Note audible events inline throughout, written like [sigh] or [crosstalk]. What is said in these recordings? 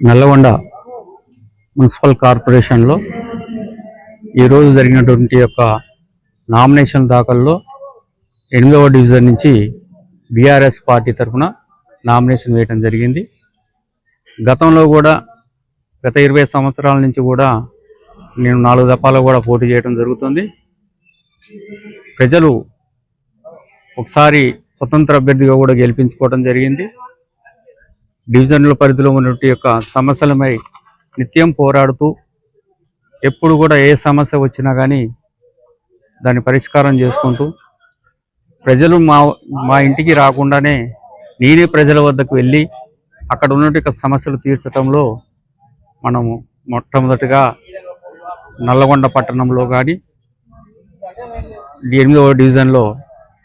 Nalgonda municipal కార్పొరేషన్లో ఈరోజు జరిగినటువంటి యొక్క నామినేషన్ దాఖల్లో ఎనిమిదవ డివిజన్ నుంచి బీఆర్ఎస్ పార్టీ తరఫున నామినేషన్ వేయటం జరిగింది. గతంలో కూడా గత ఇరవై సంవత్సరాల నుంచి కూడా నేను నాలుగు దఫాలు కూడా పోటీ చేయడం జరుగుతుంది. ప్రజలు ఒకసారి స్వతంత్ర అభ్యర్థిగా కూడా గెలిపించుకోవడం జరిగింది. డివిజన్ల పరిధిలో ఉన్నటువంటి యొక్క సమస్యలపై నిత్యం పోరాడుతూ ఎప్పుడు కూడా ఏ సమస్య వచ్చినా కానీ దాన్ని పరిష్కారం చేసుకుంటూ ప్రజలు మా మా ఇంటికి రాకుండానే నేనే ప్రజల వద్దకు వెళ్ళి అక్కడ ఉన్నటువంటి సమస్యలు తీర్చడంలో మనము మొట్టమొదటిగా నల్లగొండ పట్టణంలో కానీ ఎనిమిదవ డివిజన్లో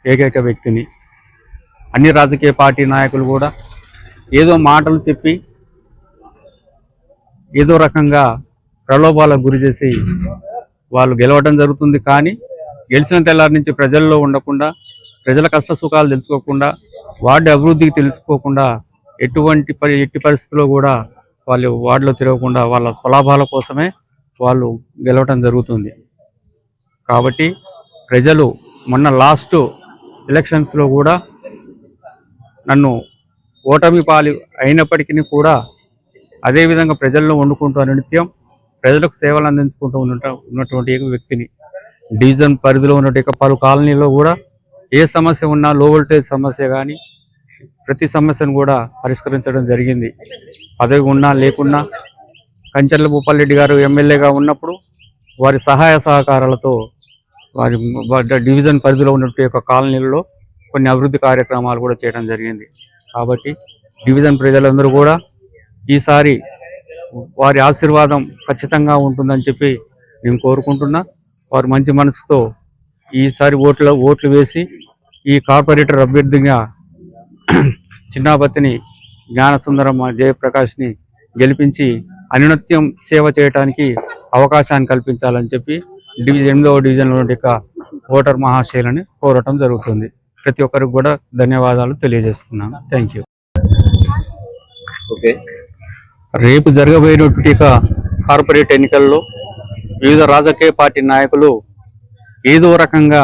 ఏకైక వ్యక్తిని అన్ని రాజకీయ పార్టీ నాయకులు కూడా ఏదో మాటలు చెప్పి ఏదో రకంగా ప్రలోభాలకు గురి చేసి వాళ్ళు గెలవడం జరుగుతుంది. కానీ గెలిచిన తెల్లారి నుంచి ప్రజల్లో ఉండకుండా ప్రజల కష్ట సుఖాలు తెలుసుకోకుండా వార్డు అభివృద్ధికి తెలుసుకోకుండా ఎటువంటి పరి ఎట్టి పరిస్థితుల్లో కూడా వాళ్ళు వార్డులో తిరగకుండా వాళ్ళ స్వలాభాల కోసమే వాళ్ళు గెలవటం జరుగుతుంది. కాబట్టి ప్రజలు మొన్న లాస్ట్ ఎలక్షన్స్లో కూడా నన్ను ఓటమి పాలు అయినప్పటికీ కూడా అదేవిధంగా ప్రజల్లో వండుకుంటూ నిత్యం ప్రజలకు సేవలు అందించుకుంటూ ఉన్న ఉన్నటువంటి వ్యక్తిని డివిజన్ పరిధిలో ఉన్నటువంటి పలు కాలనీలో కూడా ఏ సమస్య ఉన్నా లో వోల్టేజ్ సమస్య కానీ ప్రతి సమస్యను కూడా పరిష్కరించడం జరిగింది. పదవి ఉన్నా లేకున్నా కంచర్ల భూపాల్రెడ్డి గారు ఎమ్మెల్యేగా ఉన్నప్పుడు వారి సహాయ సహకారాలతో వారి వారి డివిజన్ పరిధిలో ఉన్నటువంటి యొక్క కాలనీలలో కొన్ని అభివృద్ధి కార్యక్రమాలు కూడా చేయడం జరిగింది. కాబట్టి డివిజన్ ప్రజలందరూ కూడా ఈసారి వారి ఆశీర్వాదం ఖచ్చితంగా ఉంటుందని చెప్పి నేను కోరుకుంటున్నా. వారు మంచి మనసుతో ఈసారి ఓట్ల ఓట్లు వేసి ఈ కార్పొరేటర్ అభ్యర్థిగా [clears throat] చిన్నాపతిని జ్ఞానసుందరం జయప్రకాష్ని గెలిపించి అనునత్యం సేవ చేయడానికి అవకాశాన్ని కల్పించాలని చెప్పి డివిజన్ ఎనిమిదవ డివిజన్లో యొక్క ఓటర్ మహాశైలని కోరటం జరుగుతుంది. ప్రతి ఒక్కరికి కూడా ధన్యవాదాలు తెలియజేస్తున్నాను. థ్యాంక్ యూ ఓకే రేపు జరగబోయేటువంటి కార్పొరేట్ ఎన్నికల్లో వివిధ రాజకీయ పార్టీ నాయకులు ఏదో రకంగా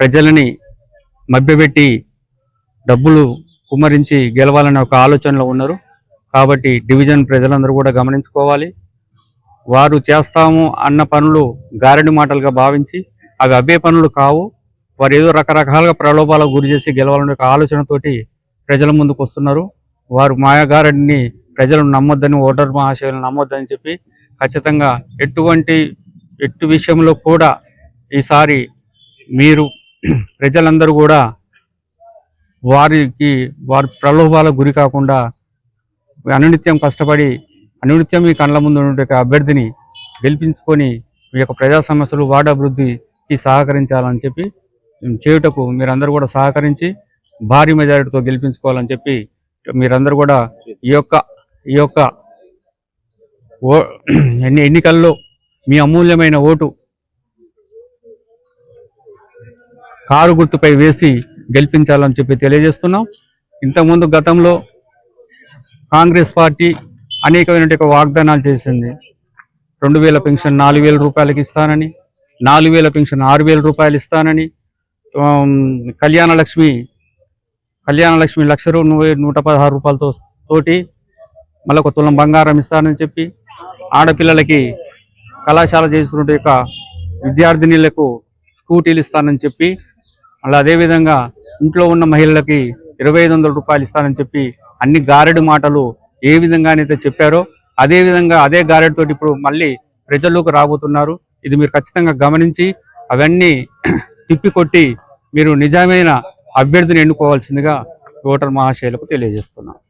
ప్రజలని మభ్యపెట్టి డబ్బులు కుమ్మరించి గెలవాలనే ఒక ఆలోచనలో ఉన్నారు. కాబట్టి డివిజన్ ప్రజలందరూ కూడా గమనించుకోవాలి. వారు చేస్తాము అన్న పనులు గారడి మాటలుగా భావించి అవి అబ్బే పనులు కావు. వారు ఏదో రకరకాలుగా ప్రలోభాలకు గురి చేసి గెలవాలనే ఒక ఆలోచనతోటి ప్రజల ముందుకు వస్తున్నారు. వారు మాయాగారడిని ప్రజలు నమ్మొద్దని ఓటర్ మహాశయులను నమ్మొద్దని చెప్పి ఖచ్చితంగా ఎటువంటి ఎట్టు విషయంలో కూడా ఈసారి మీరు ప్రజలందరూ కూడా వారికి వారి ప్రలోభాలకు గురి కాకుండా అనునిత్యం కష్టపడి అనునిత్యం మీ కళ్ళ ముందు ఉండే అభ్యర్థిని గెలిపించుకొని మీ యొక్క ప్రజా సమస్యలు వార్డు అభివృద్ధికి సహకరించాలని చెప్పి చేయుటకు మీరందరూ కూడా సహకరించి భారీ మెజారిటీతో గెలిపించుకోవాలని చెప్పి మీరందరూ కూడా ఈ యొక్క ఈ యొక్క ఓ ఎన్ని ఎన్నికల్లో మీ అమూల్యమైన ఓటు కారు గుర్తుపై వేసి గెలిపించాలని చెప్పి తెలియజేస్తున్నాం. ఇంతకుముందు గతంలో కాంగ్రెస్ పార్టీ అనేకమైనటువంటి వాగ్దానాలు చేసింది. రెండు వేల పెన్షన్ నాలుగు వేల రూపాయలకి ఇస్తానని నాలుగు వేల పెన్షన్ ఆరు వేల రూపాయలు ఇస్తానని కళ్యాణలక్ష్మి కళ్యాణ లక్ష్మి కళ్యాణ లక్ష్మి లక్ష రూ- నూట పదహారు రూపాయలతో తోటి మళ్ళీ ఒక తులం బంగారం ఇస్తానని చెప్పి ఆడపిల్లలకి కళాశాల చేస్తున్న యొక్క విద్యార్థినిలకు స్కూటీలు ఇస్తానని చెప్పి మళ్ళీ అదేవిధంగా ఇంట్లో ఉన్న మహిళలకి ఇరవై ఐదు వందల రూపాయలు ఇస్తానని చెప్పి అన్ని గారెడు మాటలు ఏ విధంగానైతే చెప్పారో అదే విధంగా అదే గారెడుతోటి ఇప్పుడు మళ్ళీ ప్రజల్లోకి రాబోతున్నారు. ఇది మీరు ఖచ్చితంగా గమనించి అవన్నీ [clears throat] తిప్పికొట్టి మీరు నిజమైన అభ్యర్థిని ఎన్నుకోవాల్సిందిగా ఓటర్ మహాశైలకు తెలియజేస్తున్నాను